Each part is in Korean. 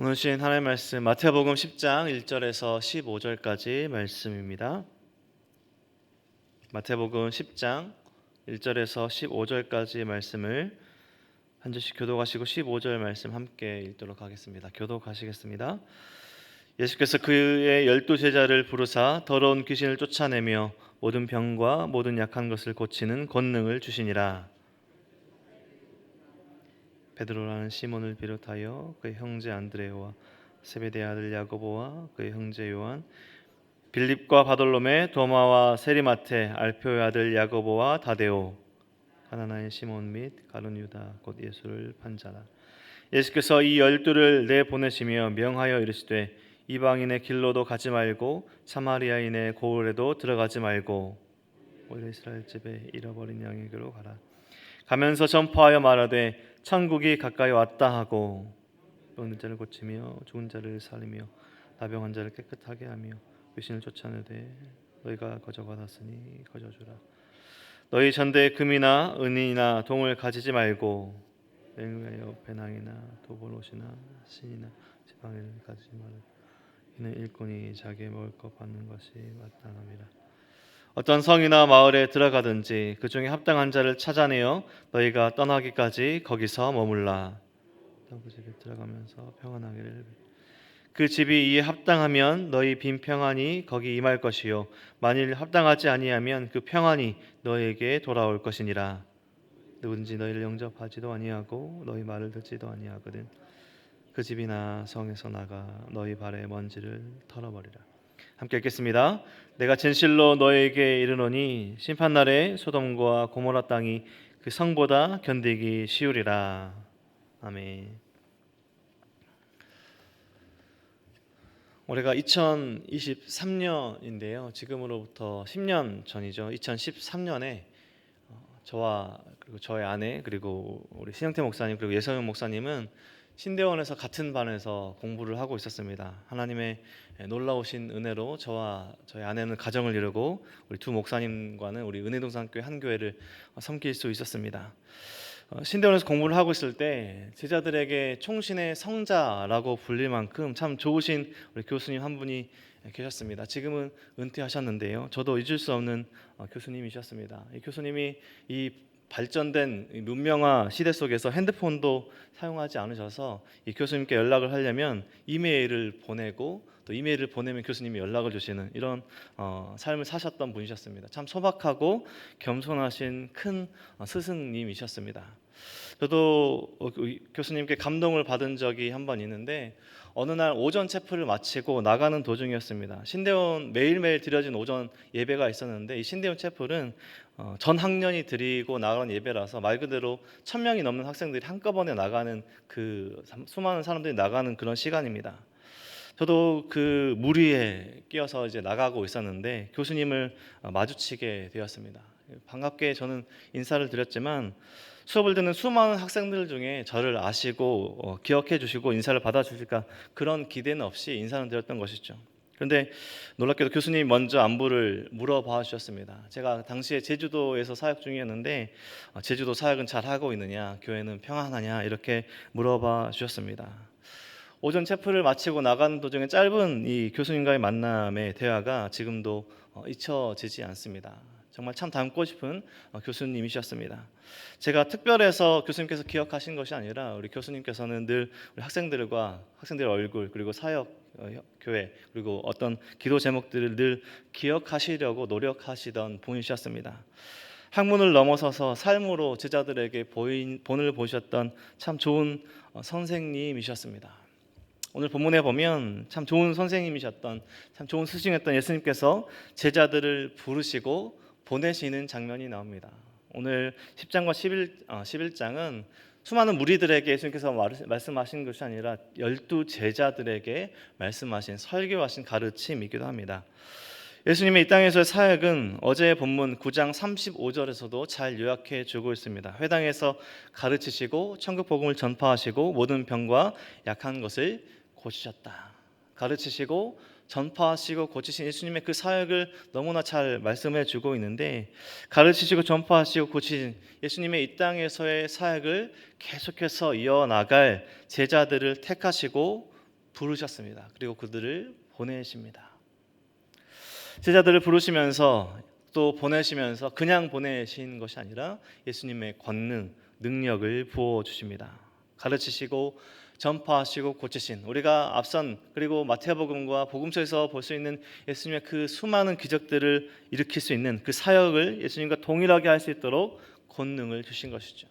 오늘 주신 하나님의 말씀 마태복음 10장 1절에서 15절까지 말씀입니다. 마태복음 10장 1절에서 15절까지 말씀을 한 절씩 교독하시고 15절 말씀 함께 읽도록 하겠습니다. 교독하시겠습니다. 예수께서 그의 열두 제자를 부르사 더러운 귀신을 쫓아내며 모든 병과 모든 약한 것을 고치는 권능을 주시니라. 베드로라는 시몬을 비롯하여 그의 형제 안드레와 세베대 아들 야고보와 그의 형제 요한 빌립과 바돌롬의 도마와 세리마테 알표의 아들 야고보와 다데오 가나나의 시몬 및 가룟 유다 곧 예수를 판자라. 예수께서 이 열두를 내 보내시며 명하여 이르시되 이방인의 길로도 가지 말고 사마리아인의 고을에도 들어가지 말고 원래 이스라엘 집에 잃어버린 양에게로 가라. 가면서 전파하여 말하되 천국이 가까이 왔다 하고 병든 자를 고치며 죽은 자를 살리며 나병한 자를 깨끗하게 하며 귀신을 쫓아내되 너희가 거저 받았으니 거저 주라. 너희 전대에 금이나 은이나 동을 가지지 말고 맹위하여 배낭이나 도벌옷이나 신이나 지팡이를 가지지 말라. 이는 일꾼이 자기의 먹을 것 받는 것이 마땅함이라 어떤 성이나 마을에 들어가든지 그 중에 합당한 자를 찾아내어 너희가 떠나기까지 거기서 머물라. 그 집에 들어가면서 평안하기를. 그 집이 이에 합당하면 너희 빈 평안이 거기 임할 것이요 만일 합당하지 아니하면 그 평안이 너희에게 돌아올 것이니라. 누구든지 너희를 영접하지도 아니하고 너희 말을 듣지도 아니하거든. 그 집이나 성에서 나가 너희 발의 먼지를 털어버리라. 함께 읽겠습니다. 내가 진실로 너에게 이르노니 심판 날에 소돔과 고모라 땅이 그 성보다 견디기 쉬우리라. 아멘. 올해가 2023년인데요. 지금으로부터 10년 전이죠. 2013년에 어, 저와 그리고 저의 아내 그리고 우리 신영태 목사님 그리고 예성영 목사님은 신대원에서 같은 반에서 공부를 하고 있었습니다. 하나님의 놀라우신 은혜로 저와 저희 아내는 가정을 이루고 우리 두 목사님과는 우리 은혜동산교회 한 교회를 섬길 수 있었습니다. 어, 신대원에서 공부를 하고 있을 때 제자들에게 총신의 성자라고 불릴 만큼 참 좋으신 우리 교수님 한 분이 계셨습니다. 지금은 은퇴하셨는데요. 저도 잊을 수 없는 어, 교수님이셨습니다. 이 교수님이 이 발전된 문명화 시대 속에서 핸드폰도 사용하지 않으셔서 이 교수님께 연락을 하려면 이메일을 보내고 또 이메일을 보내면 교수님이 연락을 주시는 이런 어, 삶을 사셨던 분이셨습니다. 참 소박하고 겸손하신 큰 어, 스승님이셨습니다. 저도 어, 그 교수님께 감동을 받은 적이 한 번 있는데 어느 날 오전 체프를 마치고 나가는 도중이었습니다. 신대원 매일매일 드려진 오전 예배가 있었는데 이 신대원 체프는 어, 전 학년이 드리고 나가는 예배라서 말 그대로 천 명이 넘는 학생들이 한꺼번에 나가는 그 수많은 사람들이 나가는 그런 시간입니다. 저도 그 무리에 끼어서 이제 나가고 있었는데 교수님을 어, 마주치게 되었습니다. 반갑게 저는 인사를 드렸지만 수업을 듣는 수많은 학생들 중에 저를 아시고 어, 기억해 주시고 인사를 받아 주실까 그런 기대는 없이 인사를 드렸던 것이죠. 그런데 놀랍게도 교수님이 먼저 안부를 물어봐 주셨습니다. 제가 당시에 제주도에서 사역 중이었는데 어, 제주도 사역은 잘 하고 있느냐, 교회는 평안하냐 이렇게 물어봐 주셨습니다. 오전 체프를 마치고 나가는 도중에 짧은 이 교수님과의 만남의 대화가 지금도 어, 잊혀지지 않습니다. 정말 참 닮고 싶은 어, 교수님이셨습니다. 제가 특별해서 교수님께서 기억하신 것이 아니라 우리 교수님께서는 늘 우리 학생들과 학생들의 얼굴 그리고 사역 어, 교회 그리고 어떤 기도 제목들을 늘 기억하시려고 노력하시던 분이셨습니다. 학문을 넘어서서 삶으로 제자들에게 보인, 본을 보셨던 참 좋은 어, 선생님이셨습니다. 오늘 본문에 보면 참 좋은 선생님이셨던 참 좋은 스승이었던 예수님께서 제자들을 부르시고 보내시는 장면이 나옵니다. 오늘 10장과 11, 어, 11장은 수많은 무리들에게 예수님께서 말씀하신 것이 아니라 열두 제자들에게 말씀하신 설교하신 가르침이기도 합니다. 예수님의 이 땅에서의 사역은 어제의 본문 9장 35절에서도 잘 요약해 주고 있습니다. 회당에서 가르치시고 천국 복음을 전파하시고 모든 병과 약한 것을 고치셨다. 가르치시고 전파하시고 고치신 예수님의 그 사역을 너무나 잘 말씀해 주고 있는데 가르치시고 전파하시고 고치신 예수님의 이 땅에서의 사역을 계속해서 이어나갈 제자들을 택하시고 부르셨습니다. 그리고 그들을 보내십니다. 제자들을 부르시면서 또 보내시면서 그냥 보내신 것이 아니라 예수님의 권능, 능력을 부어 주십니다. 가르치시고 전파하시고 고치신 우리가 앞선 그리고 마태복음과 복음서에서 볼 수 있는 예수님의 그 수많은 기적들을 일으킬 수 있는 그 사역을 예수님과 동일하게 할 수 있도록 권능을 주신 것이죠.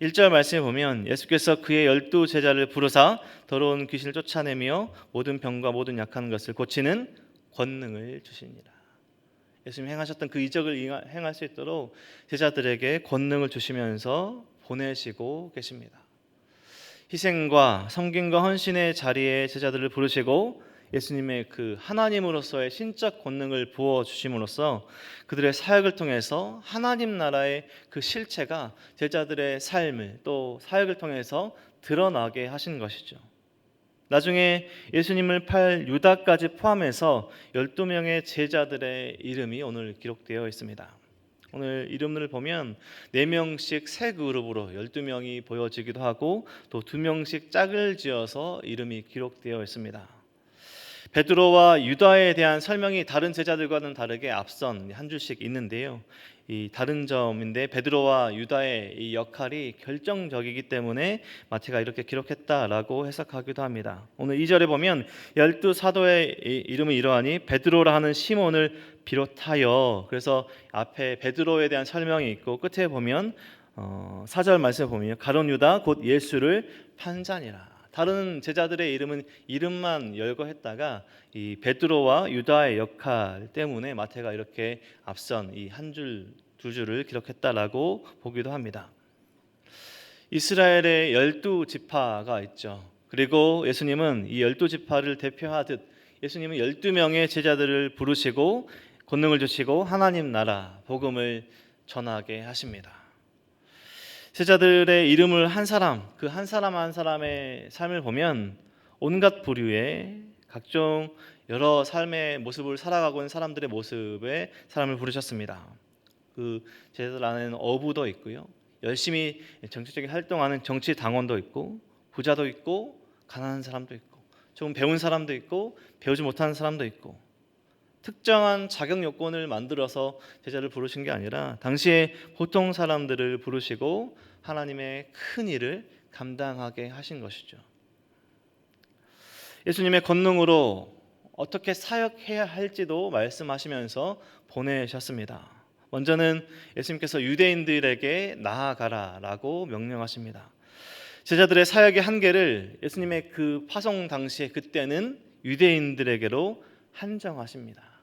1절 말씀에 보면 예수께서 그의 열두 제자를 부르사 더러운 귀신을 쫓아내며 모든 병과 모든 약한 것을 고치는 권능을 주시니라. 예수님 행하셨던 그 이적을 행할 수 있도록 제자들에게 권능을 주시면서 보내시고 계십니다. 희생과 섬김과 헌신의 자리에 제자들을 부르시고 예수님의 그 하나님으로서의 신적 권능을 부어 주심으로써 그들의 사역을 통해서 하나님 나라의 그 실체가 제자들의 삶을 또 사역을 통해서 드러나게 하신 것이죠. 나중에 예수님을 팔 유다까지 포함해서 12명의 제자들의 이름이 오늘 기록되어 있습니다. 오늘 이름을 보면 4명씩 세 그룹으로 12명이 보여지기도 하고 또 2명씩 짝을 지어서 이름이 기록되어 있습니다. 베드로와 유다에 대한 설명이 다른 제자들과는 다르게 앞선 한 줄씩 있는데요. 이 다른 점인데 베드로와 유다의 이 역할이 결정적이기 때문에 마태가 이렇게 기록했다라고 해석하기도 합니다. 오늘 2절에 보면 열두 사도의 이름은 이러하니 베드로라 하는 시몬을 비롯하여 그래서 앞에 베드로에 대한 설명이 있고 끝에 보면 어, 4절 말씀에 보면 가론 유다 곧 예수를 판자니라. 다른 제자들의 이름은 이름만 열거했다가 이 베드로와 유다의 역할 때문에 마태가 이렇게 앞선 이 한 줄 두 줄을 기록했다라고 보기도 합니다. 이스라엘의 열두 지파가 있죠. 그리고 예수님은 이 열두 지파를 대표하듯 예수님은 열두 명의 제자들을 부르시고 권능을 주시고 하나님 나라 복음을 전하게 하십니다. 제자들의 이름을 한 사람, 그 한 사람 한 사람의 삶을 보면 온갖 부류의 각종 여러 삶의 모습을 살아가고 있는 사람들의 모습에 사람을 부르셨습니다. 그 제자들 안에는 어부도 있고요. 열심히 정치적인 활동하는 정치 당원도 있고 부자도 있고 가난한 사람도 있고 조금 배운 사람도 있고 배우지 못하는 사람도 있고 특정한 자격 요건을 만들어서 제자를 부르신 게 아니라 당시에 보통 사람들을 부르시고 하나님의 큰 일을 감당하게 하신 것이죠. 예수님의 권능으로 어떻게 사역해야 할지도 말씀하시면서 보내셨습니다. 먼저는 예수님께서 유대인들에게 나아가라라고 명령하십니다. 제자들의 사역의 한계를 예수님의 그 파송 당시에 그때는 유대인들에게로 한정하십니다.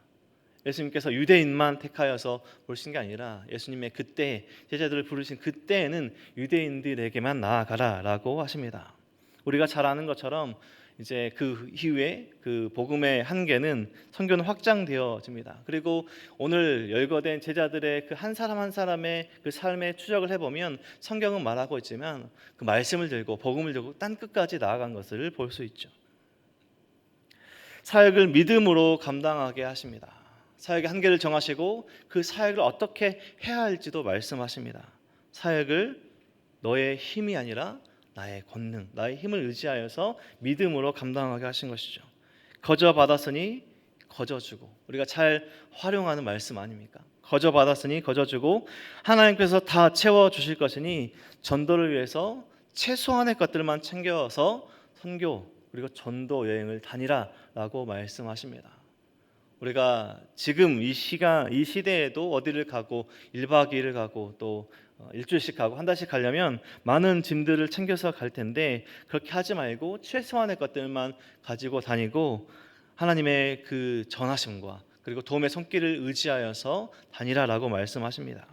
예수님께서 유대인만 택하여서 보신 게 아니라 예수님의 그때 제자들을 부르신 그때에는 유대인들에게만 나아가라라고 하십니다. 우리가 잘 아는 것처럼 이제 그 이후에 그 복음의 한계는 성경은 확장되어집니다. 그리고 오늘 열거된 제자들의 그 한 사람 한 사람의 그 삶의 추적을 해보면 성경은 말하고 있지만 그 말씀을 들고 복음을 들고 땅 끝까지 나아간 것을 볼 수 있죠. 사역을 믿음으로 감당하게 하십니다. 사역의 한계를 정하시고 그 사역을 어떻게 해야 할지도 말씀하십니다. 사역을 너의 힘이 아니라 나의 권능, 나의 힘을 의지하여서 믿음으로 감당하게 하신 것이죠. 거저 받았으니 거저 주고 우리가 잘 활용하는 말씀 아닙니까? 거저 받았으니 거저 주고 하나님께서 다 채워 주실 것이니 전도를 위해서 최소한의 것들만 챙겨서 선교 그리고 전도 여행을 다니라라고 말씀하십니다. 우리가 지금 이 시간 이 시대에도 어디를 가고 1박 2일을 가고 또 어, 일주일씩 가고 한 달씩 가려면 많은 짐들을 챙겨서 갈 텐데 그렇게 하지 말고 최소한의 것들만 가지고 다니고 하나님의 그 전하심과 그리고 도움의 손길을 의지하여서 다니라라고 말씀하십니다.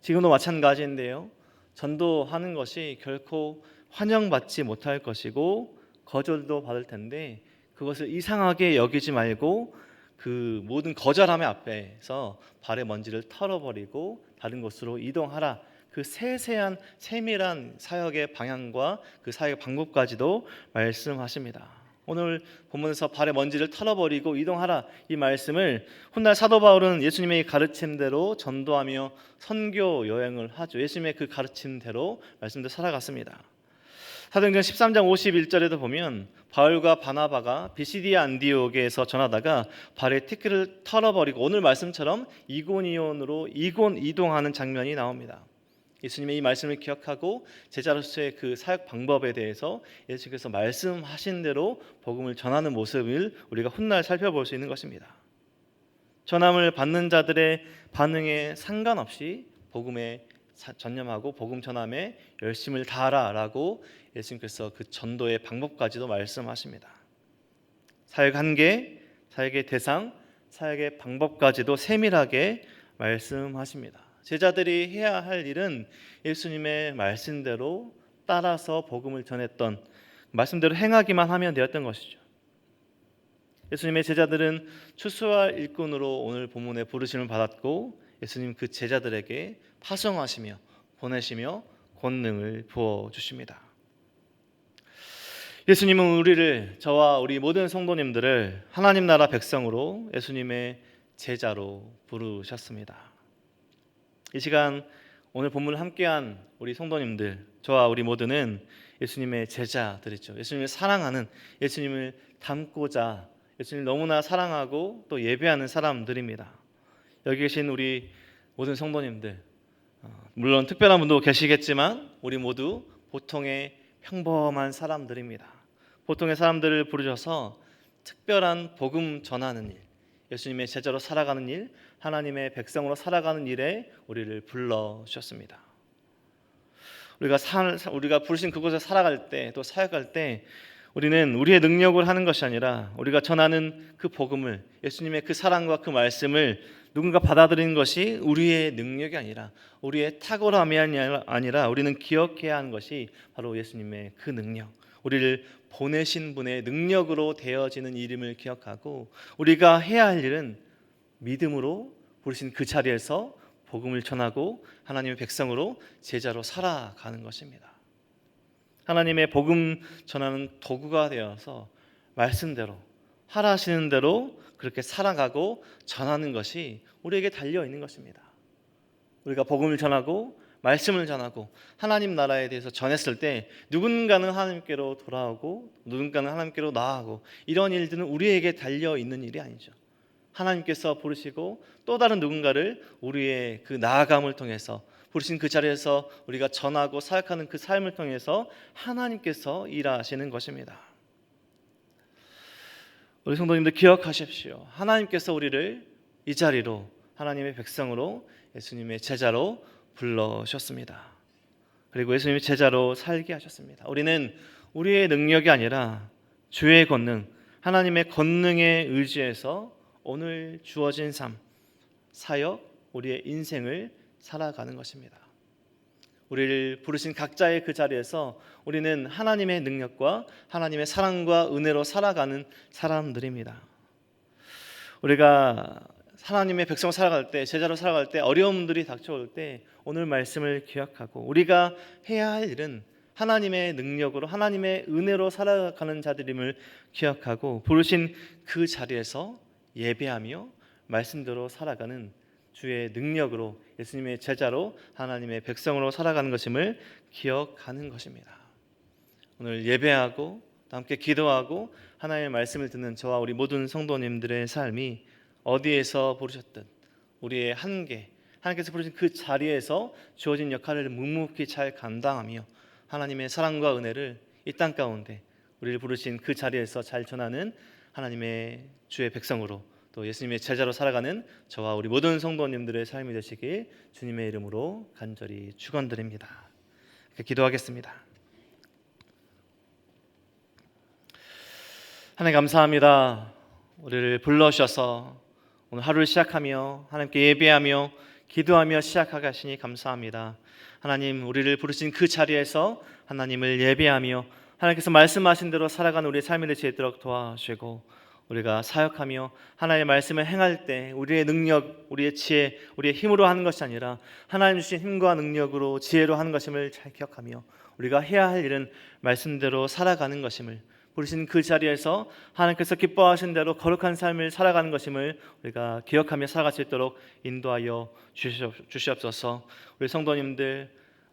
지금도 마찬가지인데요. 전도하는 것이 결코 환영받지 못할 것이고 거절도 받을 텐데 그것을 이상하게 여기지 말고 그 모든 거절함의 앞에서 발의 먼지를 털어버리고 다른 곳으로 이동하라. 그 세세한 세밀한 사역의 방향과 그 사역의 방법까지도 말씀하십니다. 오늘 본문에서 발의 먼지를 털어버리고 이동하라 이 말씀을 훗날 사도 바울은 예수님의 가르침대로 전도하며 선교 여행을 하죠. 예수님의 그 가르침대로 말씀대로 살아갔습니다. 사도행전 13장 51절에도 보면 바울과 바나바가 비시디아 안디옥에서 전하다가 발에 티끌을 털어버리고 오늘 말씀처럼 이고니온으로 이곤 이동하는 장면이 나옵니다. 예수님의 이 말씀을 기억하고 제자로서의 그 사역 방법에 대해서 예수께서 말씀하신 대로 복음을 전하는 모습을 우리가 훗날 살펴볼 수 있는 것입니다. 전함을 받는 자들의 반응에 상관없이 복음에 사- 전념하고 복음 전함에 열심을 다하라라고 예수님께서 그 전도의 방법까지도 말씀하십니다. 사역 한계, 사역의 대상, 사역의 방법까지도 세밀하게 말씀하십니다. 제자들이 해야 할 일은 예수님의 말씀대로 따라서 복음을 전했던 말씀대로 행하기만 하면 되었던 것이죠. 예수님의 제자들은 추수할 일꾼으로 오늘 본문에 부르심을 받았고 예수님 그 제자들에게 파송하시며 보내시며 권능을 부어 주십니다. 예수님은 우리를 저와 우리 모든 성도님들을 하나님 나라 백성으로 예수님의 제자로 부르셨습니다. 이 시간 오늘 본문을 함께한 우리 성도님들 저와 우리 모두는 예수님의 제자들이죠. 예수님을 사랑하는 예수님을 닮고자 예수님을 너무나 사랑하고 또 예배하는 사람들입니다. 여기 계신 우리 모든 성도님들 어, 물론 특별한 분도 계시겠지만 우리 모두 보통의 평범한 사람들입니다. 보통의 사람들을 부르셔서 특별한 복음 전하는 일, 예수님의 제자로 살아가는 일, 하나님의 백성으로 살아가는 일에 우리를 불러 주셨습니다. 우리가 살, 우리가 부르신 그곳에 살아갈 때 또 사역할 때 우리는 우리의 능력을 하는 것이 아니라 우리가 전하는 그 복음을 예수님의 그 사랑과 그 말씀을 누군가 받아들이는 것이 우리의 능력이 아니라 우리의 탁월함이 아니라 우리는 기억해야 하는 것이 바로 예수님의 그 능력, 우리를 보내신 분의 능력으로 되어지는 이름을 기억하고 우리가 해야 할 일은 믿음으로 부르신 그 자리에서 복음을 전하고 하나님의 백성으로 제자로 살아가는 것입니다. 하나님의 복음 전하는 도구가 되어서 말씀대로 하라시는 대로 그렇게 살아가고 전하는 것이 우리에게 달려 있는 것입니다. 우리가 복음을 전하고 말씀을 전하고 하나님 나라에 대해서 전했을 때 누군가는 하나님께로 돌아오고 누군가는 하나님께로 나아가고 이런 일들은 우리에게 달려 있는 일이 아니죠. 하나님께서 부르시고 또 다른 누군가를 우리의 그 나아감을 통해서 부르신 그 자리에서 우리가 전하고 사역하는 그 삶을 통해서 하나님께서 일하시는 것입니다. 우리 성도님들 기억하십시오. 하나님께서 우리를 이 자리로 하나님의 백성으로 예수님의 제자로 불러셨습니다. 그리고 예수님의 제자로 살게 하셨습니다. 우리는 우리의 능력이 아니라 주의 권능, 하나님의 권능에 의지해서 오늘 주어진 삶, 사역, 우리의 인생을 살아가는 것입니다. 우리를 부르신 각자의 그 자리에서 우리는 하나님의 능력과 하나님의 사랑과 은혜로 살아가는 사람들입니다. 우리가 하나님의 백성 살아갈 때 제자로 살아갈 때 어려움들이 닥쳐올 때 오늘 말씀을 기억하고 우리가 해야 할 일은 하나님의 능력으로 하나님의 은혜로 살아가는 자들임을 기억하고 부르신 그 자리에서 예배하며 말씀대로 살아가는 주의 능력으로 예수님의 제자로 하나님의 백성으로 살아가는 것임을 기억하는 것입니다. 오늘 예배하고 함께 기도하고 하나님의 말씀을 듣는 저와 우리 모든 성도님들의 삶이 어디에서 부르셨든 우리의 한계 하나님께서 부르신 그 자리에서 주어진 역할을 묵묵히 잘 감당하며 하나님의 사랑과 은혜를 이 땅 가운데 우리를 부르신 그 자리에서 잘 전하는 하나님의 주의 백성으로 또 예수님의 제자로 살아가는 저와 우리 모든 성도님들의 삶이 되시길 주님의 이름으로 간절히 축원드립니다. 기도하겠습니다. 하나님 감사합니다. 우리를 불러주셔서 오늘 하루를 시작하며 하나님께 예배하며 기도하며 시작하게 하시니 감사합니다. 하나님 우리를 부르신 그 자리에서 하나님을 예배하며 하나님께서 말씀하신 대로 살아가는 우리의 삶이 있도록 도와주시고 우리가 사역하며 하나님의 말씀을 행할 때 우리의 능력, 우리의 지혜, 우리의 힘으로 하는 것이 아니라 하나님 주신 힘과 능력으로 지혜로 하는 것임을 잘 기억하며 우리가 해야 할 일은 말씀대로 살아가는 것임을 부르신 그 자리에서 하나님께서 기뻐하신 대로 거룩한 삶을 살아가는 것임을 우리가 기억하며 살아갈 수 있도록 인도하여 주시옵소서. 우리 성도님들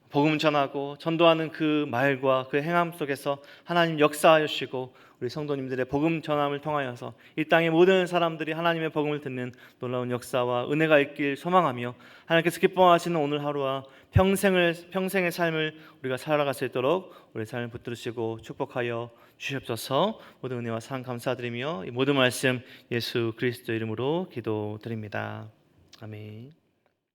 복음 전하고 전도하는 그 말과 그 행함 속에서 하나님 역사하여 주시고 우리 성도님들의 복음 전함을 통하여서 이 땅의 모든 사람들이 하나님의 복음을 듣는 놀라운 역사와 은혜가 있길 소망하며 하나님께서 기뻐하시는 오늘 하루와 평생을 평생의 삶을 우리가 살아갈 수 있도록 우리 삶을 붙들으시고 축복하여 주시옵소서. 모든 은혜와 상 감사드리며 이 모든 말씀 예수 그리스도 이름으로 기도드립니다. 아멘.